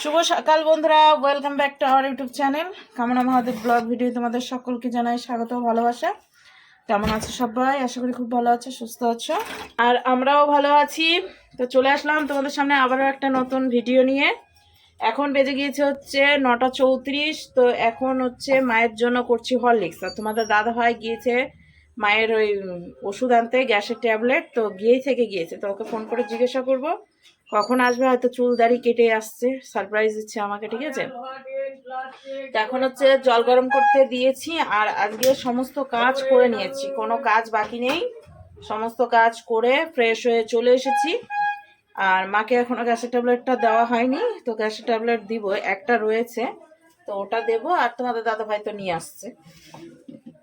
শুভ সকাল বন্ধুরা welcome back to our YouTube channel Kamana Mahadev vlog video তোমাদের সকলকে জানাই স্বাগত ভালোবাসা। কেমন আছো সবাই? আশা করি খুব ভালো আছো, সুস্থ আছো। আর আমরাও ভালো আছি। তো চলে আসলাম তোমাদের সামনে আবারও একটা নতুন ভিডিও নিয়ে। এখন বেজে গিয়েছে হচ্ছে নটা চৌত্রিশ, তো এখন হচ্ছে মায়ের জন্য করছি হরলিক্স। আর তোমাদের দাদা ভাই গিয়েছে মায়ের ওই ওষুধ আনতে গ্যাসের ট্যাবলেট, তো গিয়েই থেকে গিয়েছে। তো ওকে ফোন করে জিজ্ঞাসা করব, কখন আসবে? হয়তো চুল দাড়ি কেটে আসছে। সারপ্রাইজ দিচ্ছে আমাকে, ঠিক আছে? এখন হচ্ছে জল গরম করতে দিয়েছি আর আজকে সমস্ত কাজ করে নিয়েছি। কোনো কাজ বাকি নেই। সমস্ত কাজ করে ফ্রেশ হয়ে চলে এসেছি। আর মাকে এখনও গ্যাসের ট্যাবলেটটা দেওয়া হয়নি। তো গ্যাসের ট্যাবলেট দিব, একটা রয়েছে। তো ওটা দেব আর তোমাদের দাদা ভাই তো নিয়ে আসছে।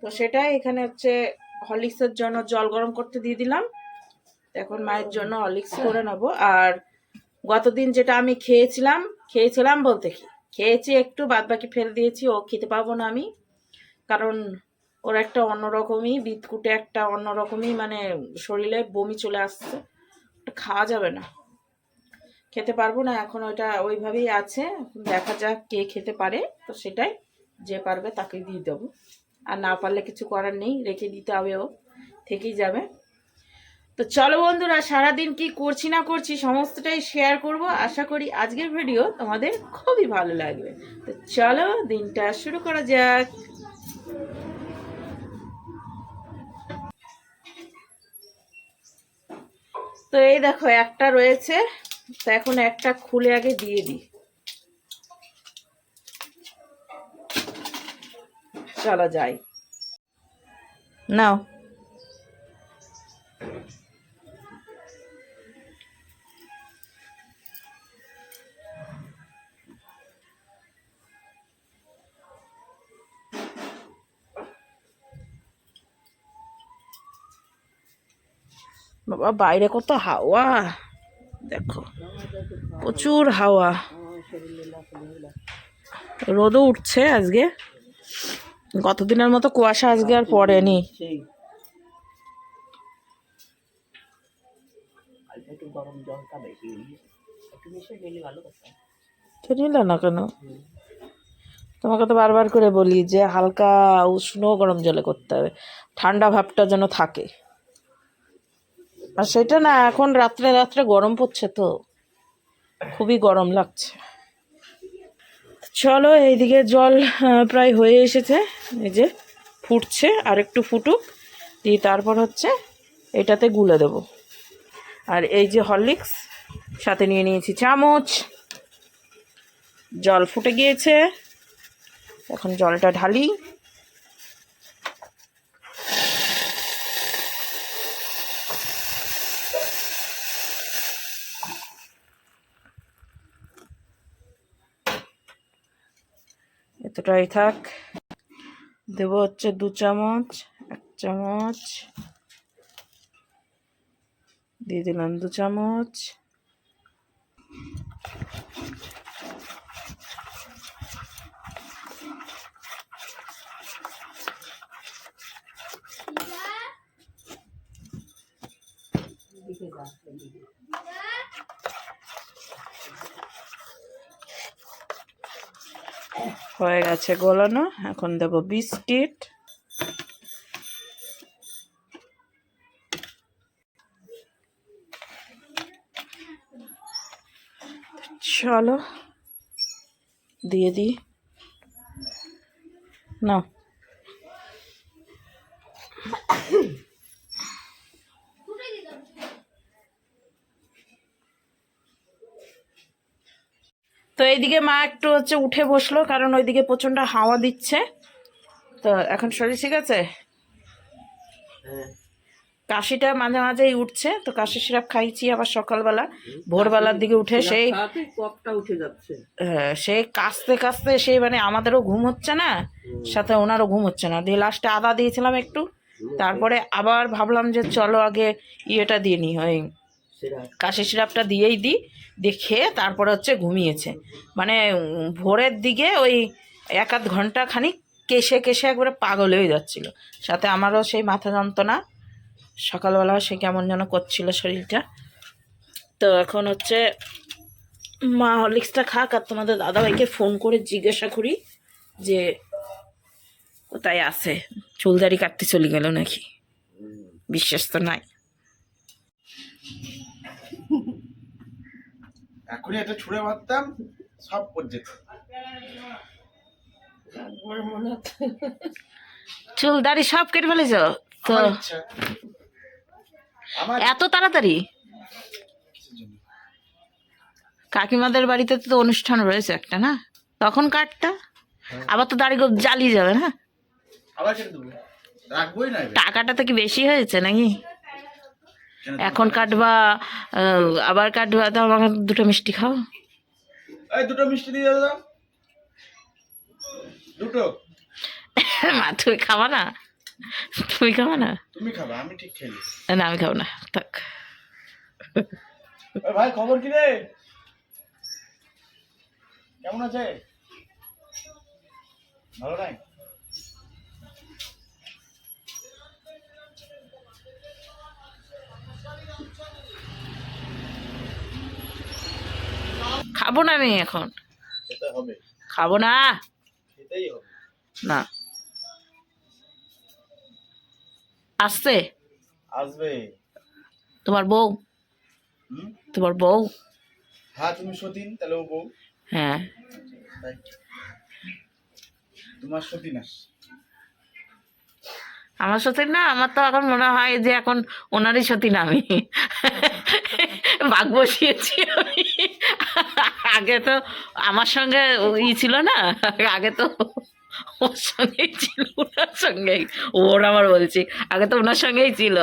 তো সেটাই এখানে হচ্ছে হরলিক্সের জন্য জল গরম করতে দিয়ে দিলাম। এখন মায়ের জন্য হরলিক্স করে নেব। আর গতদিন যেটা আমি খেয়েছিলাম খেয়েছিলাম বলতে কি? খেয়েছি একটু বাদ বাকি ফেলে দিয়েছি ও খেতে পাবো না আমি। কারণ ওর একটা অন্যরকমই বিদকুটে একটা অন্যরকমই মানে শরীরে বমি চলে আসছে। ওটা খাওয়া যাবে না। খেতে পারব না এখন ওইটা ওইভাবেই আছে। দেখা যাক কে খেতে পারে তো সেটাই যে পারবে তাকে দিয়ে দেবো। আর না পারলে কিছু করার নেই, রেখে দিতে হবে ও, থেকেই যাবে। তো চলো বন্ধুরা, সারাদিন কি করছি না করছি সমস্তটাই শেয়ার করব। আশা করি আজকের ভিডিও তোমাদের খুবই ভালো লাগবে। তো চলো দিনটা শুরু করা যাক। তো এই দেখো একটা রয়েছে, তো এখন একটা খুলে আগে দিয়ে দিই। চলো যাই নাও। বাবা বাইরে কত হাওয়া। দেখো প্রচুর হাওয়া। রোদও উঠছে আজকে। গতদিনের মতো কুয়াশা আজকে আর পড়েনি। নিলে না কেন? তোমাকে তো বারবার করে বলি যে হালকা উষ্ণ গরম জলে করতে হবে। ঠান্ডা ভাবটা যেন থাকে। আর সেটা না এখন রাত্রে রাত্রে গরম পড়ছে তো। খুবই গরম লাগছে। চলো এইদিকে জল প্রায় হয়ে এসেছে। এই যে ফুটছে আর একটু ফুটুক, দিয়ে তারপর হচ্ছে এটাতে গুলে দেব। আর এই যে হরলিক্স, সাথে নিয়ে নিয়েছি চামচ। জল ফুটে গিয়েছে। এখন জলটা ঢালি। এতটাই থাক। দেব হচ্ছে দু চামচ এক চামচ। দিয়ে দিলাম দু চামচ। দিকে যা হয়ে গেছে গলানো। এখন দেব বিস্কিট। চলো দিয়ে দিই। না তো এইদিকে মা একটু হচ্ছে উঠে বসল কারণ ওইদিকে প্রচণ্ড হাওয়া দিচ্ছে। তো এখন শরীর ঠিক আছে? হ্যাঁ। কাশিটা মাঝে মাঝেই উঠছে তো কাশি সিরাপ খাইছি আবার সকালবেলা। ভোরবেলার দিকে উঠে সেই কপটা উঠে যাচ্ছে। হ্যাঁ, সেই কাশতে কাশতে সেই মানে আমাদেরও ঘুম হচ্ছে না সাথে ওনারও ঘুম হচ্ছে না। দিয়ে লাস্টে আদা দিয়েছিলাম একটু তারপরে আবার ভাবলাম যে চলো আগে ইয়েটা দিয়ে নিই ওই কাশি সিরাপটা দিয়েই দিই। দিয়ে খেয়ে তারপরে হচ্ছে ঘুমিয়েছে। মানে ভোরের দিকে ওই এক আধ ঘণ্টা খানিক কেশে কেশে একবারে পাগল হয়ে যাচ্ছিল। সাথে আমারও সেই মাথা যন্ত্রণা সকালবেলাও সে কেমন যেন করছিল শরীরটা। তো এখন হচ্ছে মা হরলিক্সটা খাক আর তোমাদের দাদাভাইকে ফোন করে জিজ্ঞাসা করি যে কোথায় আছে? চুলদারি কাটতে চলে গেল নাকি? বিশ্বাস তো নাই। এখনই একটা ছুঁড়ে মারতাম সব পড়ে যেত। হচ্ছে। চুলদারি সব কেটে ফেলেছ? তো এত তাড়াতাড়ি? কাকিমাদের বাড়িতে তো অনুষ্ঠান রয়েছে একটা না? তখন কাটটা? আবার তো দাড়ি গো- জ্বালিয়ে যাবে না? আবার কেটে দেবো। রাখবোই না এবার। টাকাটা তো কি বেশি হয়েছে নাকি? এখন কাটবা আবার কাটবা তো আমাকে দুটো মিষ্টি খাও। এই দুটো মিষ্টি দিয়ে দাও। দুটো। মা তুমি খাবা না? তুমি খাবা না? তুমি খাবে আমি ঠিক খেলি না আমি খাব না থাক। ভাই খবর কি রে? কেমন আছে? ভালো নাই? খাব না আমি এখন। খাব না। না। আসছে? আসবে। তোমার বউ? তোমার বউ? হ্যাঁ তুমি সতীন তাহলে ও বউ। হ্যাঁ। তোমার সতীন আস। আমার সাথে না আমার তো এখন মনে হয় যে এখন ওনারই সতী না আমি। বাঘ বসিয়েছি আমি। আগে তো আমার সঙ্গে ই ছিল না, আগে তো ওর সঙ্গেই ছিল, ওনার সঙ্গেই। ওর আমার বলছি, আগে তো ওনার সঙ্গেই ছিল,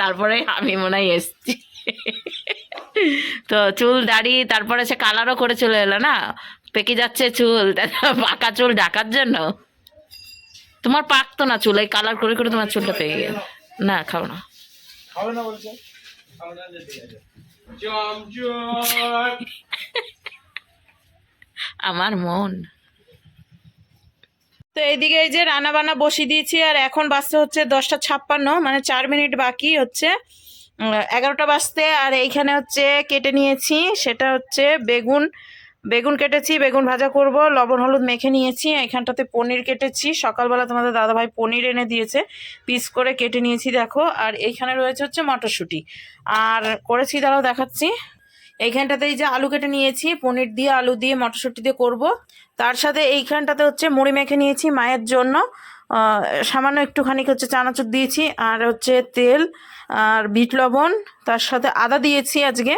তারপরে আমি মনে হয় এসছি। তো চুল দাড়ি, তারপরে সে কালারও করে চলে এলো না। পেকে যাচ্ছে চুল পাকা চুল ঢাকার জন্য। তোমার পাকতো না চুল, এই কালার করে করে তোমার চুলটা পেকে গেল। না, খাও না। খাবে না বলছে। খাবে না আমার মন। তো এইদিকে এই যে রান্না বান্না বসিয়ে দিয়েছি আর এখন বাজতে হচ্ছে দশটা ছাপ্পান্ন মানে চার মিনিট বাকি হচ্ছে। এগারোটা বাজতে আর এইখানে হচ্ছে কেটে নিয়েছি সেটা হচ্ছে বেগুন বেগুন কেটেছি, বেগুন ভাজা করব, লবণ, হলুদ মেখে নিয়েছি, এখানটাতে পনির কেটেছি। সকালবেলা তোমাদের দাদাভাই পনির এনে দিয়েছে, পিস করে কেটে নিয়েছি দেখো। আর এইখানে রয়েছে হচ্ছে মটরশুঁটি। আর করেছি, দাঁড়াও দেখাচ্ছি। এইখানটাতে এই যে আলু কেটে নিয়েছি, পনির দিয়ে আলু দিয়ে মটরশুঁটি দিয়ে করব। তার সাথে এইখানটাতে হচ্ছে মুড়ি মেখে নিয়েছি মায়ের জন্য। সামান্য একটুখানি হচ্ছে চানাচুর দিয়েছি, আর হচ্ছে তেল আর বিট লবণ, তার সাথে আদা দিয়েছি আজকে।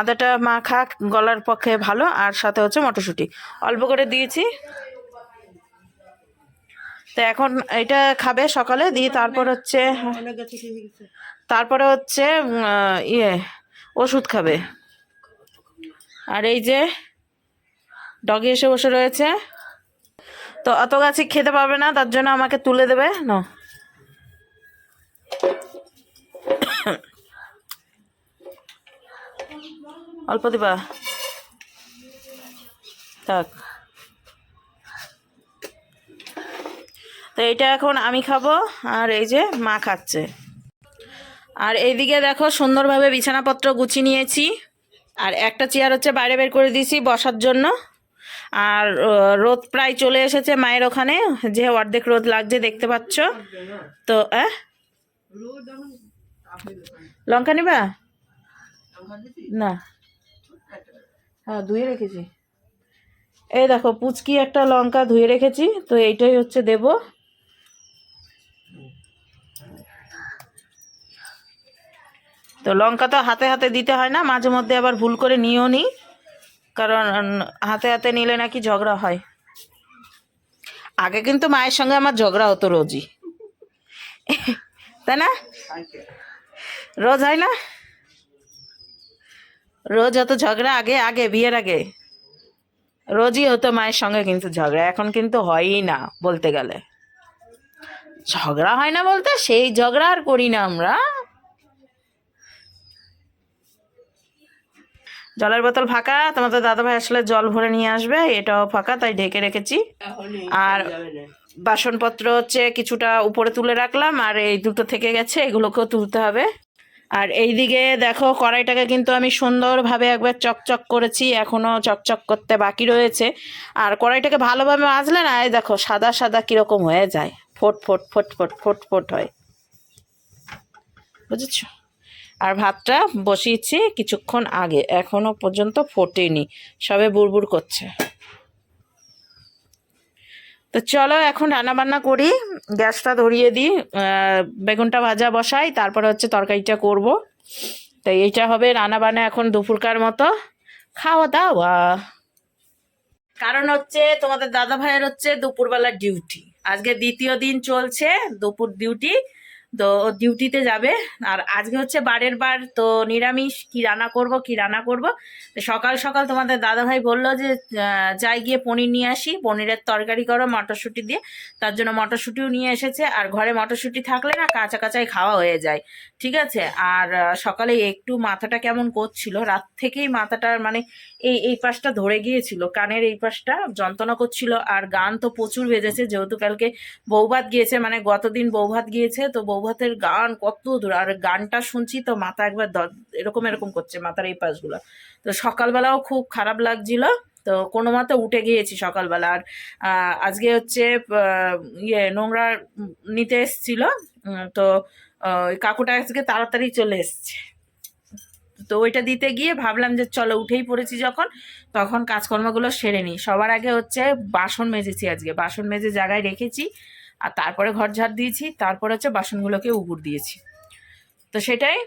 আদাটা মাখা গলার পক্ষে ভালো, আর সাথে হচ্ছে মটরশুঁটি। অল্প করে দিয়েছি। তো এখন এটা খাবে সকালে, দিয়ে তারপর হচ্ছে, তারপরে হচ্ছে ইয়ে ওষুধ খাবে। আর এই যে, ডগে এসে বসে রয়েছে। তো অত গাছে খেতে পারবে না, তার জন্য আমাকে তুলে দেবে। না অল্প দিবা। থাক। তো এটা এখন আমি খাব, আর এই যে মা খাচ্ছে। আর এইদিকে দেখো সুন্দরভাবে বিছানাপত্র গুছিয়ে নিয়েছি। আর একটা চেয়ার হচ্ছে বাইরে বের করে দিয়েছি বসার জন্য। আর রোদ প্রায় চলে এসেছে মায়ের ওখানে, যে অর্ধেক রোদ লাগছে দেখতে পাচ্ছ। তো আহ লঙ্কা নিবা? না। হ্যাঁ ধুয়ে রেখেছি। এই দেখো পুচকি একটা লঙ্কা ধুয়ে রেখেছি তো এইটাই হচ্ছে দেবো। তো লঙ্কা তো হাতে হাতে দিতে হয় না মাঝে মধ্যে আবার ভুল করে নিয়েও নিই কারণ হাতে হাতে নিলে নাকি ঝগড়া হয়। আগে কিন্তু মায়ের সঙ্গে আমার ঝগড়া হতো রোজই। তাই না? রোজ হয় না? রোজ হতো ঝগড়া আগে আগে বিয়ের আগে। রোজই হতো মায়ের সঙ্গে কিন্তু ঝগড়া এখন কিন্তু হয়ই না বলতে গেলে। ঝগড়া হয় না বলতে সেই ঝগড়া আর করি না আমরা। জলের বোতল ফাঁকা তোমাদের দাদাভাই আসলে জল ভরে নিয়ে আসবে এটাও ফাঁকা তাই ঢেকে রেখেছি। আর বাসনপত্র হচ্ছে কিছুটা উপরে তুলে রাখলাম আর এই দুটো থেকে গেছে এগুলোকেও তুলতে হবে। আর এইদিকে দেখো, কড়াইটাকে কিন্তু আমি সুন্দরভাবে একবার চকচক করেছি এখনও চকচক করতে বাকি রয়েছে। আর কড়াইটাকে ভালোভাবে মাজলে না, এই দেখো, সাদা সাদা কীরকম হয়ে যায়। ফোট ফোট ফোট ফোট ফোট ফোট হয়। বুঝেছ? আর ভাতটা বসিয়েছি কিছুক্ষণ আগে, এখনও পর্যন্ত ফোটেনি, সবে বুড়বুড় করছে। তো চলো এখন রান্না বান্না করি। গ্যাসটা ধরিয়ে দিই। বেগুনটা ভাজা বসাই, তারপরে হচ্ছে তরকারিটা করব। তো এইটা হবে রান্না বান্না এখন দুপুরকার মতো। খাওয়া দাওয়া। কারণ হচ্ছে তোমাদের দাদা ভাইয়ের হচ্ছে দুপুরবেলা ডিউটি। আজকে দ্বিতীয় দিন চলছে দুপুর ডিউটি। তো ডিউটিতে যাবে। আর আজকে হচ্ছে বারের বার, তো নিরামিষ, কি রান্না করব, কি রান্না করব? সকাল সকাল তোমাদের দাদাভাই বলল যে যাই গিয়ে পনির নিয়ে আসি। পনিরের তরকারি করো, মটরশুঁটি দিয়ে। তার জন্য মটরশুঁটিও নিয়ে এসেছে। আর ঘরে মটরশুঁটি থাকলে না, কাঁচা কাঁচাই খাওয়া হয়ে যায়। ঠিক আছে? আর সকালে একটু মাথাটা কেমন করছিল? রাত থেকেই মাথাটার মানে এই এই পাশটা ধরে গিয়েছিল, কানের এই পাশটা যন্ত্রণা করছিল। আর গান তো প্রচুর বেজেছে, যেহেতু কালকে বৌভাত গিয়েছে মানে গতদিন বৌভাত গিয়েছে, তো বৌভাতের গান কত দূর, আর গানটা শুনছি তো মাথা একবার এরকম এরকম করছে মাথার এই পাশগুলো। তো সকালবেলাও খুব খারাপ লাগছিল, তো কোনো মতে উঠে গিয়েছি সকালবেলা। আর আজকে হচ্ছে ইয়ে নোংরা নিতে এসছিল তো কাকুটা আজকে তাড়াতাড়ি চলে এসছে। তো ওইটা দিতে গিয়ে ভাবলাম যে চলো উঠেই পড়েছি যখন, তখন কাজকর্মগুলো সেরে নিই। সবার আগে হচ্ছে বাসন মেজেছি আজকে। বাসন মেজে জায়গায় রেখেছি আর তারপরে ঘর ঝাড় দিয়েছি, তারপরে হচ্ছে বাসনগুলোকে উগুর দিয়েছি। তো সেটাই।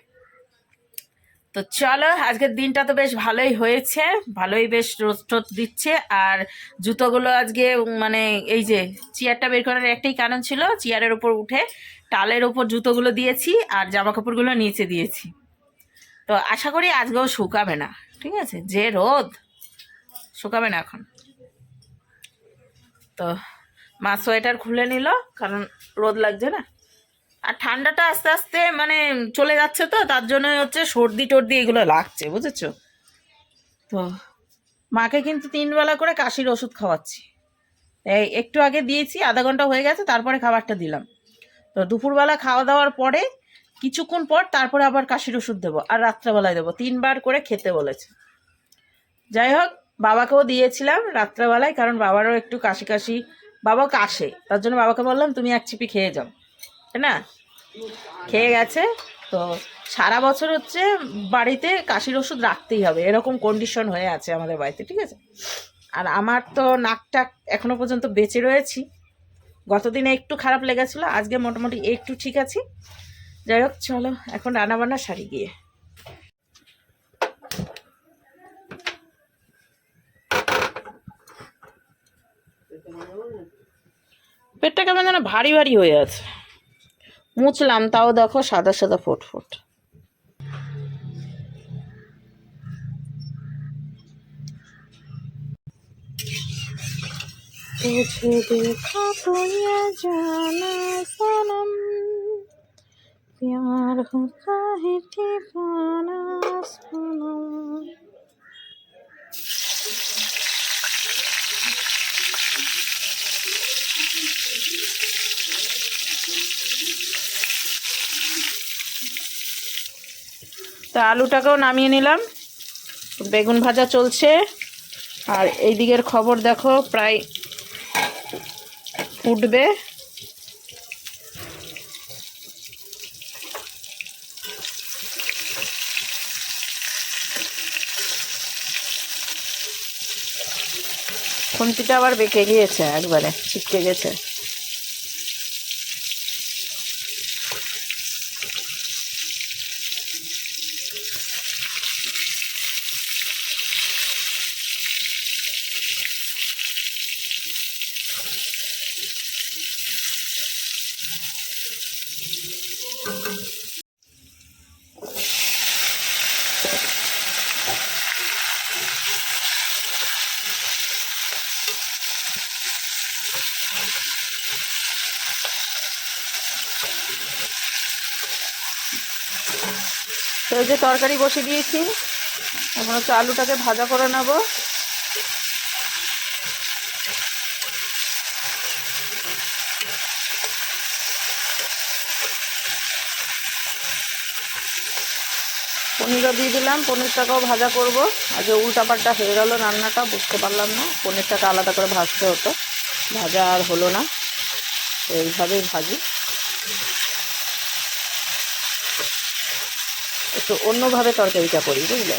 তো চলো, আজকের দিনটা তো বেশ ভালোই হয়েছে, ভালোই বেশ রোদ টোদ দিচ্ছে, আর জুতোগুলো আজকে মানে এই যে চেয়ারটা বের করার একটাই কারণ ছিল, চেয়ারের ওপর উঠে টালের ওপর জুতোগুলো দিয়েছি আর জামা কাপড়গুলো নিচে দিয়েছি। তো আশা করি আজকেও শুকাবে না, ঠিক আছে? যে রোদ, শুকাবে না এখন। তো মা সোয়েটার খুলে নিল, কারণ রোদ লাগছে না। আর ঠান্ডাটা আস্তে আস্তে মানে চলে যাচ্ছে তো, তার জন্য হচ্ছে সর্দি টর্দি এগুলো লাগছে, বুঝেছ? তো মাকে কিন্তু তিনবেলা করে কাশির ওষুধ খাওয়াচ্ছি। এই একটু আগে দিয়েছি, আধা ঘণ্টা হয়ে গেছে, তারপরে খাবারটা দিলাম। তো দুপুরবেলা খাওয়া দাওয়ার পরে কিছুক্ষণ পর তারপরে আবার কাশির ওষুধ দেবো, আর রাত্রেবেলায় দেবো, তিনবার করে খেতে বলেছে। যাই হোক, বাবাকেও দিয়েছিলাম রাত্রেবেলায়, কারণ বাবারও একটু কাশি কাশি বাবা কাশে তার জন্য বাবাকে বললাম, তুমি এক চিপি খেয়ে যাও। তাই না? খেয়ে গেছে। তো সারা বছর হচ্ছে বাড়িতে কাশির ওষুধ রাখতেই হবে। এরকম কন্ডিশন হয়ে আছে আমাদের বাড়িতে, ঠিক আছে? আর আমার তো নাকটা এখনও পর্যন্ত বেঁচে রয়েছি। গতদিনে একটু খারাপ লেগেছিলো, আজকে মোটামুটি একটু ঠিক আছি। যাই হোক, চলো, এখন রান্নাবান্না সারি গিয়ে। পেটটা কেমন যেন ভারী ভারী হয়ে আছে মুছলাম তাও দেখো সাদা সাদা ফুট ফুট तुझे देखा तो ये जाना सनम प्यार होता है ठिकाना सनम তা আলুটাকেও নামিয়ে নিলাম। বেগুন ভাজা চলছে। আর এই দিকের খবর দেখো প্রায় ফুটবে খুন্তিটা আবার বেঁকে গিয়েছে একবারে ছিটকে গেছে। যে তরকারি বসে দিয়েছি, এখন হচ্ছে আলুটাকে ভাজা করে নেব। পনিরও দিয়ে দিলাম, পনিরটাকেও ভাজা করব। আগে উল্টাপাল্টা হয়ে গেল রান্নাটা, বুঝতে পারলাম না, পনিরটাকে আলাদা করে ভাজতে হতো। ভাজা আর হলো না তো এইভাবেই ভাজি। একটু অন্যভাবে তরকারিটা করি, বুঝলে?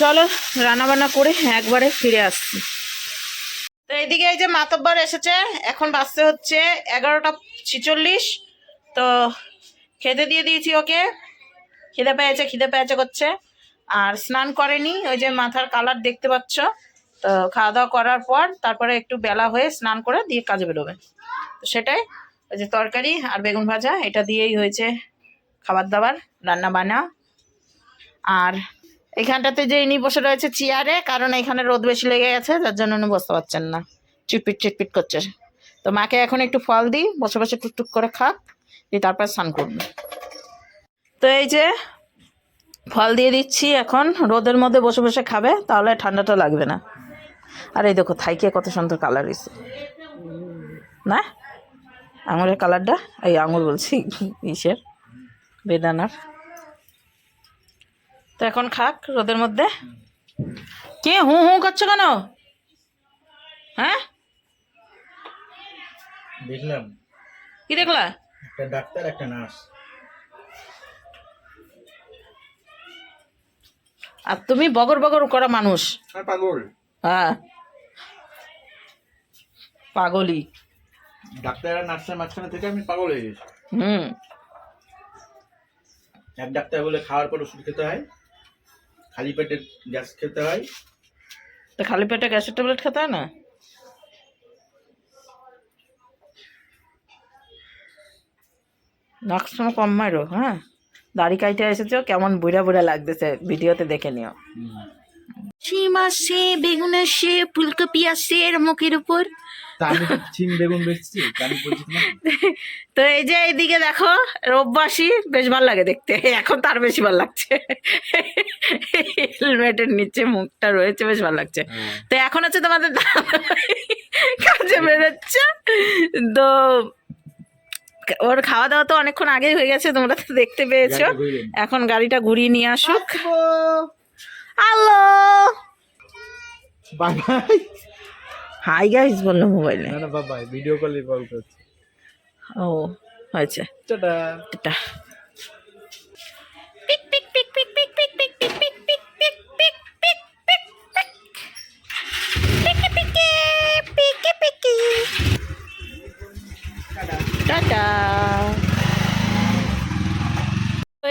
চলো, রান্নাবান্না করে একবারে ফিরে আসছি। তো এইদিকে এই যে মাতব্বর এসেছে, এখন বাজতে হচ্ছে এগারোটা ছিচল্লিশ। তো খেতে দিয়ে দিয়েছি ওকে। খিদে পেয়েছে খিদে পেয়েছে করছে। আর স্নান করেনি, ওই যে মাথার কালার দেখতে পাচ্ছ। তো খাওয়া দাওয়া করার পর তারপরে একটু বেলা হয়ে স্নান করে দিয়ে কাজে বেরোবে। তো সেটাই। ওই যে তরকারি আর বেগুন ভাজা, এটা দিয়েই হয়েছে খাবার দাবার রান্না বান্না। আর এখানটাতে যে ইনি বসে রয়েছে চেয়ারে কারণ এখানে রোদ বেশি লেগে গেছে, যার জন্য উনি বসতে পারছেন না। চিটপিট চিটপিট করছে। তো মাকে এখন একটু ফল দিই, বসে বসে টুকটুক করে খাক, দিয়ে তারপর স্নান করবে। তো এই যে ফল দিয়ে দিচ্ছি এখন, রোদের মধ্যে বসে বসে খাবে, তাহলে ঠান্ডাটা লাগবে না। আর এই দেখো, থাইকে কত সুন্দর কালার হয়েছে না? আঙুরের কালারটা এই আঙুর বলছি ইসের বেদানার। তো এখন খাক রোদের মধ্যে। কে হু হু করছ কেন? হ্যাঁ? দেখলাম। কি দেখলা? একটা ডাক্তার একটা নার্স। আর তুমি বগর বগর করা মানুষ। পাগল। হ্যাঁ। পাগলি ডাক্তার আর নার্সের মাঝখানে থেকে আমি পাগল হয়ে গেছি। হুম। এক ডাক্তার বলে খাওয়ার পর ওষুধ খেতে হয় খালি পেটে গ্যাস খেতে হয়। তো খালি পেটে গ্যাসের ট্যাবলেট খেতে হয় না? নাকসমা কম মারো হ্যাঁ? দাড়ি কাইটে এসেছ কেমন বুড়া বুড়া লাগতেছে ভিডিওতে দেখে নিও। শিম আসে বেগুন আসে ফুলকপি আসে এর মুখের উপর। তা এই যে এইদিকে দেখো রোববাসী বেশ ভালো লাগে দেখতে। এখন তার বেশি ভালো লাগছে। হেলমেটের নিচে মুখটা রয়েছে বেশ ভালো লাগছে। তো এখন হচ্ছে তোমাদের কাজে বেরোচ্ছে। তো ওর খাওয়া দাওয়া তো অনেকক্ষণ আগেই হয়ে গেছে তোমরা তো দেখতে পেয়েছ। এখন গাড়িটা ঘুরিয়ে নিয়ে আসুক। Hello bye bye. Hi guys বলল মোবাইলে না না বাবা ভিডিও কলে কল করছি ও আচ্ছা টাটা। টাটা।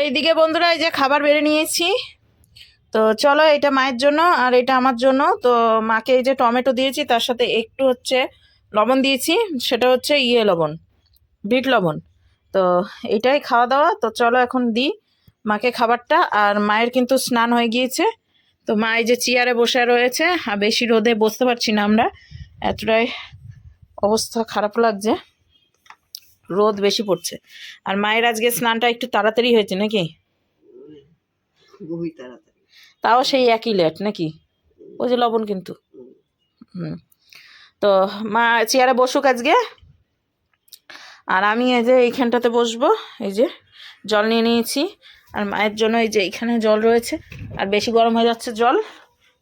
এইদিকে বন্ধুরা এই যে খাবার বেড়ে নিয়েছি। তো চলো এটা মায়ের জন্য আর এটা আমার জন্য। তো মাকে এই যে টমেটো দিয়েছি, তার সাথে একটু হচ্ছে লবণ দিয়েছি, সেটা হচ্ছে ইয়ে লবণ, বিট লবণ। তো এটাই খাওয়া দাওয়া, তো চলো এখন দিই মাকে খাবারটা। আর মায়ের কিন্তু স্নান হয়ে গিয়েছে, তো মা এই যে চেয়ারে বসে রয়েছে, আর বেশি রোদে বসতে পারছি না আমরা। এতটাই অবস্থা খারাপ লাগছে, রোদ বেশি পড়ছে। আর মায়ের আজকে স্নানটা একটু তাড়াতাড়ি হয়েছে নাকি? তাড়াতাড়ি। তাও সেই একই লেট নাকি? ওই যে লবণ কিন্তু। হুম। তো মা চেয়ারে বসুক আজকে। আর আমি এই যে এইখানটাতে বসবো, এই যে জল নিয়ে নিয়েছি। আর মায়ের জন্য এই যে এইখানে জল রয়েছে। আর বেশি গরম হয়ে যাচ্ছে জল,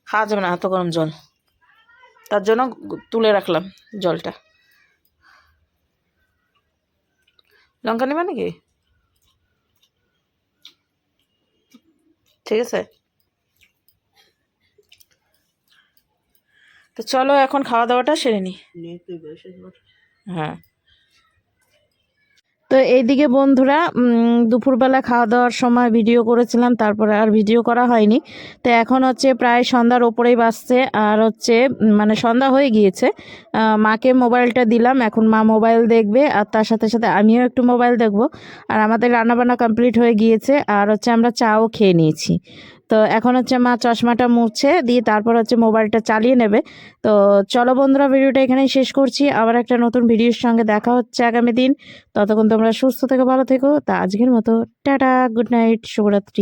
খাওয়া যাবে না এত গরম জল। তার জন্য তুলে রাখলাম জলটা। লঙ্কা নেবে নাকি? ঠিক আছে? তো চলো এখন খাওয়া দাওয়াটা সেরে নিই। হ্যাঁ। তো এইদিকে বন্ধুরা দুপুরবেলা খাওয়া দাওয়ার সময় ভিডিও করেছিলাম, তারপরে আর ভিডিও করা হয়নি। তো এখন হচ্ছে প্রায় সন্ধ্যার ওপরেই বাসছে আর হচ্ছে মানে সন্ধ্যা হয়ে গিয়েছে। মাকে মোবাইলটা দিলাম, এখন মা মোবাইল দেখবে, আর তার সাথে সাথে আমিও একটু মোবাইল দেখব। আর আমাদের রান্নাবান্না কমপ্লিট হয়ে গিয়েছে, আর হচ্ছে আমরা চাও খেয়ে নিয়েছি। তো এখন হচ্ছে মা চশমাটা মুছছে দিয়ে তারপর হচ্ছে মোবাইলটা চালিয়ে নেবে। তো চলো বন্ধুরা, ভিডিওটা এখানেই শেষ করছি। আবার একটা নতুন ভিডিওর সঙ্গে দেখা হচ্ছে আগামী দিন। ততক্ষণ তোমরা সুস্থ থেকে, ভালো থেকো। তা আজকের মতো, টাটা, গুড নাইট, শুভরাত্রি।